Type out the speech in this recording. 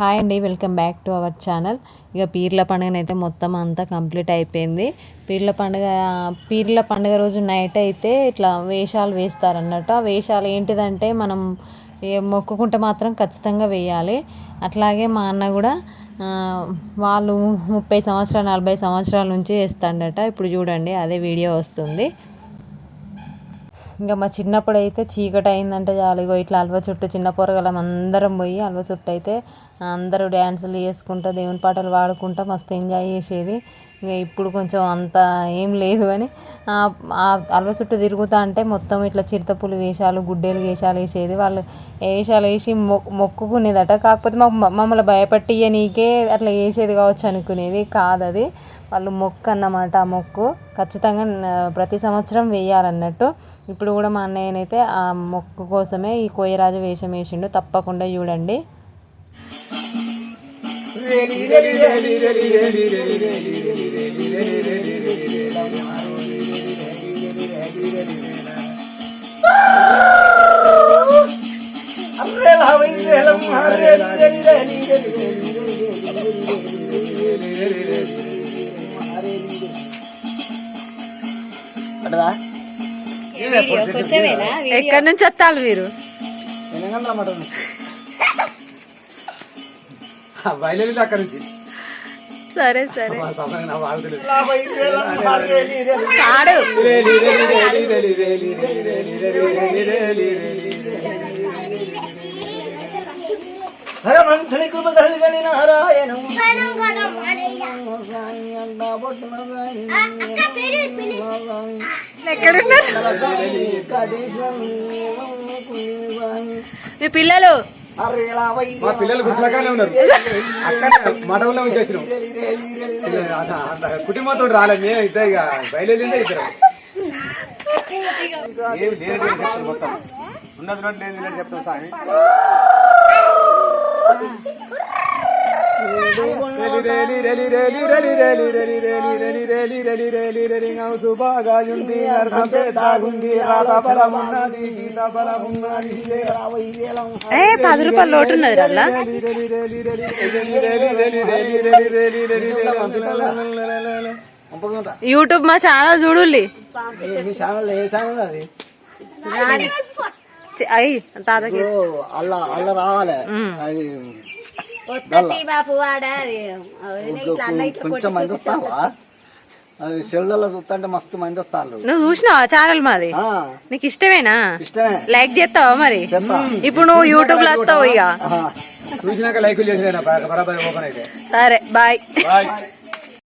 Hi అండి welcome back to our channel ఇక పీర్ల పండుగనైతే మొత్తం అంతా కంప్లీట్ అయిపోయింది. పీర్ల పండుగ పీర్ల పండుగ రోజు నైట్ అయితే ఇట్లా వేషాలు వేస్తారన్నట్టు. ఆ వేషాలు ఏంటిదంటే మనం మొక్కుకుంటే మాత్రం ఖచ్చితంగా వేయాలి. అట్లాగే మా అన్న కూడా వాళ్ళు ముప్పై సంవత్సరాలు నలభై సంవత్సరాల నుంచి వేస్తాడట. ఇప్పుడు చూడండి అదే వీడియో వస్తుంది. ఇంకా మా చిన్నప్పుడు అయితే చీకటి అయిందంటే చాలు. ఇగో ఇట్లా అల్వ చుట్టూ చిన్న పొరగలం అందరం పోయి అల్వ చుట్టూ అయితే అందరూ డ్యాన్సులు చేసుకుంటా దేవుని పాటలు పాడుకుంటూ మస్తు ఎంజాయ్ చేసేది. ఇంకా ఇప్పుడు కొంచెం అంత ఏం లేదు అని ఆ చుట్టూ తిరుగుతా అంటే మొత్తం ఇట్లా చిరుతపులు వేషాలు గుడ్డేలు వేషాలు వేసేది. వాళ్ళు వేషాలు వేసి మొ మొక్కుకునేదట. కాకపోతే మాకు మమ్మల్ని భయపెట్టియ నీకే అట్లా వేసేది కావచ్చు అనుకునేది. కాదు అది. వాళ్ళు మొక్కు అన్నమాట ఆ మొక్కు. ఖచ్చితంగా ప్రతి సంవత్సరం వేయాలన్నట్టు. ఇప్పుడు కూడా మా అన్నయ్యనైతే ఆ మొక్కు కోసమే ఈ కోయరాజు వేషం వేసిండు. తప్పకుండా చూడండి. ఎక్కడి నుంచి వస్తారు మీరు అక్కడ నుంచి. సరే సరే. హరమంతుని కృప మీ పిల్లలు మా పిల్లలు గుర్తులకానే ఉన్నారు. అక్కడ మఠంలో నుంచి వచ్చినాం కుటుంబంతో మేము ఇద్దరు ఇక బయలుదేరిందే ఇద్దరు. ఏమి లేదు మొత్తం. ఉన్నది లేదు లేదు చెప్తాం స్వామి సుభాగాయుంది అర్థం పేదాగుంది రాధాఫలమున్నది సీతాఫలమున్నది ఏ పది రూపాయలు లోటు ఉన్నది యూట్యూబ్ మా ఛానల్ చూడుల్లి. అయ్యి తాతకి. అలా అలా రావాలి. కొంచెం మంది వస్తావా? అది సెల్లలో చూస్తుంటే మస్తు మంది వస్తారు నువ్వు చూసినావా ఛానల్ మాది? ఆ, నీకు ఇష్టమేనా? ఇష్టమే. లైక్ చేస్తావా మరి? ఇప్పుడు నువ్వు యూట్యూబ్లో వస్తావు ఇక. చూసినాక చేసిన? సరే బాయ్. బాయ్.